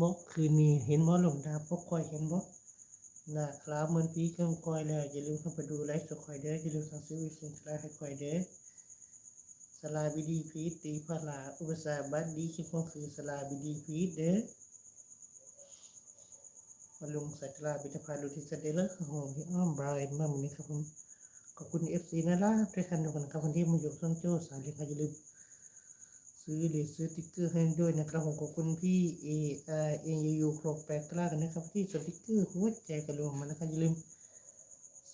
มกคืนนี้เห็นบ่ลงดาวกคอยเห็นบ่หน้าขาวเหมือนผีเครื่องกอยแล้วอย่าลืมเข้าไปดูไลฟ์สดคอยเด้ออย่าลืมสั่งซื้อวิสินค้าให้คอยเด้อสลาบิดีพีชตีพลาอุปสรรคบัดดีคิดว่าคือสลาบิดีพีชเด้อมาลงส่ตลาบิทพาดูที่สเดลเลอร์ของพี่อ้อมบรายมาวันนี้ครับผมขอบคุณเอฟซีนะล่ะด้วยกันทุกคนครับคนที่มาอยู่ช่องโจ้สายเลี้ยอย่าลืม ซื้อหรือซื้อติ๊กเกอร์ให้ด้วยนะครับผมขอบคุณพี่เอไอเอยูยูครบแปลกล้ากันนะครับ ที่สติ๊กเกอร์หัวใจกระรวมมานะครับอย่าลืม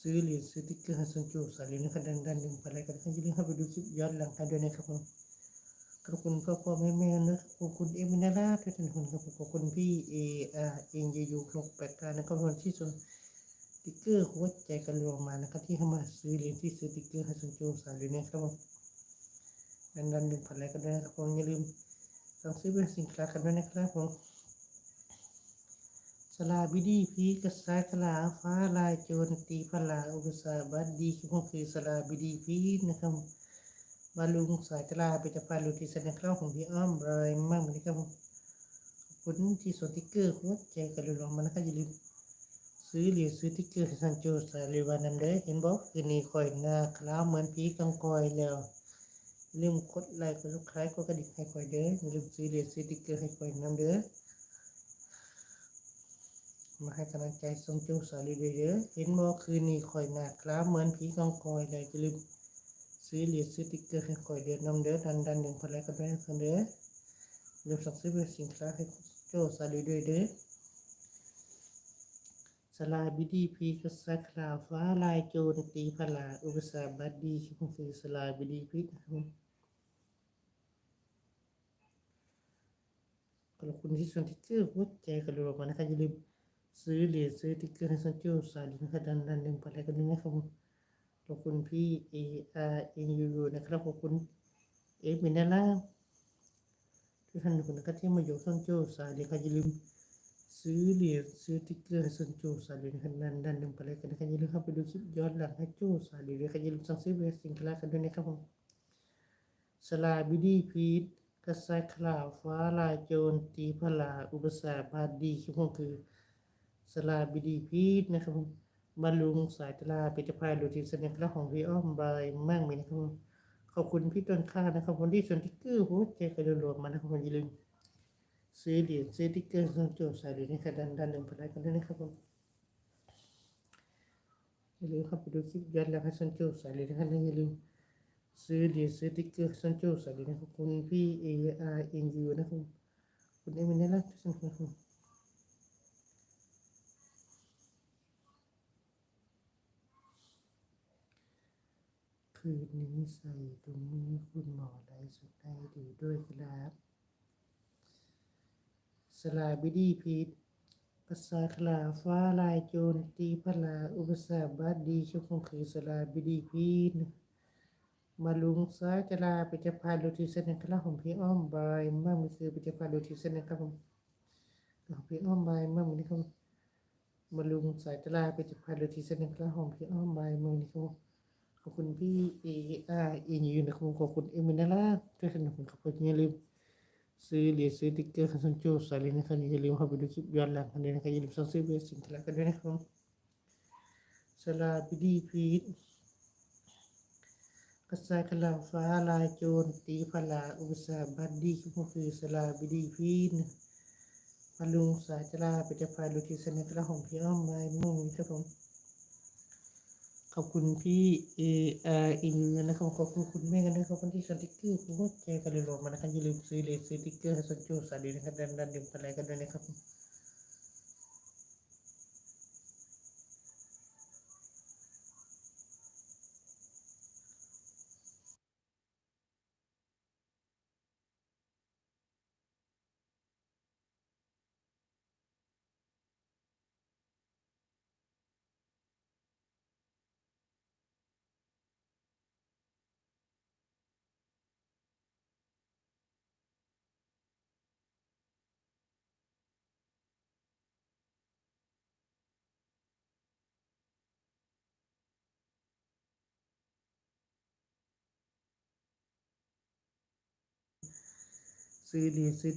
ซื้อหรือซื้อติ๊กเกอร์ให้ส่วนจูสาลยนะครับดันดันดึงไปอะไรกันนะครับอย่าลืมเข้าไปดูคลิปย้อนหลังให้ด้วยนะครับผมขอบคุณพ่อพ่อแม่แม่นะขอบคุณเอมินาร่าทุกท่านคนครับขอบคุณพี่เอไอเอยูยูครบแปลกล้านะครับคนที่ส่วนติ๊กเกอร์หัวใจกระรวมมานะครับที่เข้ามาซื้อหรือที่ซื้อติ๊กเกอร์ให้ส่วนจูสาลยนะครับผม ดันดันดึงผ่านอะไรกันด้วยนะครับผมอย่าลืมสั่งซื้อเป็นสินค้ากันด้วยนะครับผมสลาบิดีพีกระสายกลาฟ้าลายโจรตีพลาอุปสาบัดดีคือคือสลาบิดีพีนะครับบาลุงสายกลาเป็นจะพาลุที่สนครับของพี่อ้อมรายมากเหมือนกันครับขอบคุณที่ส่งติ๊กเกอร์หัวใจกันลองมานะครับอย่าลืมซื้อเหรียญซื้อติ๊กเกอร์ให้สันโจสายเรวานันเด้เห็นบอกคืนนี้คอยหน้าคล้าวเหมือนผีกังกอยแล้ว ลืมกดไลค์กดซับสไครต์กดกระดิ่งให้คอยเด้ออย่าลืมซื้อเหรียญซื้อติ๊กเกอร์ให้คอยนำเด้อมาให้กำลังใจทรงจูสาลีเด้อเห็นบ่คืนนี้คอยหนักครับเหมือนผีกองกอยเลยอย่าลืมซื้อเหรียญซื้อติ๊กเกอร์ให้คอยเด้อนำเด้อดันดันหนึ่งพันไลค์กันด้วยกันเด้อลืมสั่งซื้อเป็นสินค้าให้โจสาลีด้วยเด้อสลาบิดีพีกษัตริย์ลาฟ้าลายโจรตีพลาอุปสรรคบัดดีคือคือสลาบิดีพีนะครับ ขอบคุณที่ส่วนติ๊กเกอร์หัวใจกันรวมมานะครับอย่าลืมซื้อเหรียญซื้อติ๊กเกอร์ให้สันจูสายนะครับดันดันหนึ่งไปอะไรกันด้วยนะครับขอบคุณพี่เออาร์เอ็นยูนะครับขอบคุณเอฟมินาล่าทุกท่านทุกคนนะครับที่มาอยู่สันจูสายนะครับอย่าลืมซื้อเหรียญซื้อติ๊กเกอร์ให้สันจูสายนะครับดันดันหนึ่งไปอะไรกันนะครับอย่าลืมเข้าไปดูคลิปย้อนหลังให้จูสายนะครับอย่าลืมสั่งซื้อเวสสินค้ากันด้วยนะครับผมสลาบิดีพีท กระสายขลาวฟ้าลายโจรตีพลา อุปสรรคบาดดีคือพวกคือสลาบิดีพีดนะครับผมบรรลุงสายตลาปิจพายดูทีเสนอคราของพี่อ้อมบายมั่งมีนะครับผมขอบคุณพี่ต้นข้านะครับคนที่ส่วนติ๊กเกอร์หัวใจกระโดดรวมมานะครับผมอย่าลืมซื้อเหรียญซื้อติ๊กเกอร์ส่วนโจทย์ใส่เหรียญนะครับดันดันหนึ่งพันไลค์กันด้วยนะครับผมอย่าลืมเข้าไปดูคลิปย้อนหลังให้ส่วนโจทย์ใส่เหรียญนะครับอย่าลืม ซื้อเหรียซื้อติ๊กเกอร์ซันโจสวัสดีนะครับคุณพี่เออาร์เอ็นยูนะครับคุณเอมินน่าทุกท่านครับคืนนี้ใส่ตรงนี้คุณหมอไลฟ์สดให้ดูด้วยครับสลาบิดีพีทภาษาคลาฟ้าลายโจรตีพลาอุปสรรคบาดดีช่วงคือสลาบิดีพีท มาลุงซ้ายจะลาไปจะพาดูทีเซนนะครับของพี่อ้อมบายมากมีคือไปจะพาดูทีเซนนะครับผมของพี่อ้อมบายมากมีนี่ครับมาลุงสายจะลาไปจะพาดูทีเซนนะครับของพี่อ้อมบายมากนี่ครับขอบคุณพี่เออาเอ็นยูนะครับขอบคุณเอมินาล่าด้วยกันนครับอบคุณอย่าลืมซื้อเหรียญซื้อติ๊กเกอร์คันซันโจใส่เลยนะครับอย่าลืมเข้าไปดูคลิปย้อนหลังกันด้วยนะครับอย่าลืมสั่งซื้อเบสสินค้ากันด้วยนะครับสลาบิดีพีท กระสายกระลาฟ้าลายโจรตีพลาอุปสรรคบัดดีคือคือสลาบิดีพีนมาลุงสายจลาไปจะพายลุทิสนกระของพี่อ้อมไม้มุ่งครับผมขอบคุณพี่เอออินนะครับขอบคุณคุณแม่กันด้วยขอบคุณที่สติ๊กเกอร์คุณก็ใจกันเลยหลงมานะครับอย่าลืมซื้อเลยซื้อติ๊กเกอร์ให้สันโจสวัสดีนะครับดันดันดื่มอะไรกันด้วยนะครับ ซื้อเหรียญซื้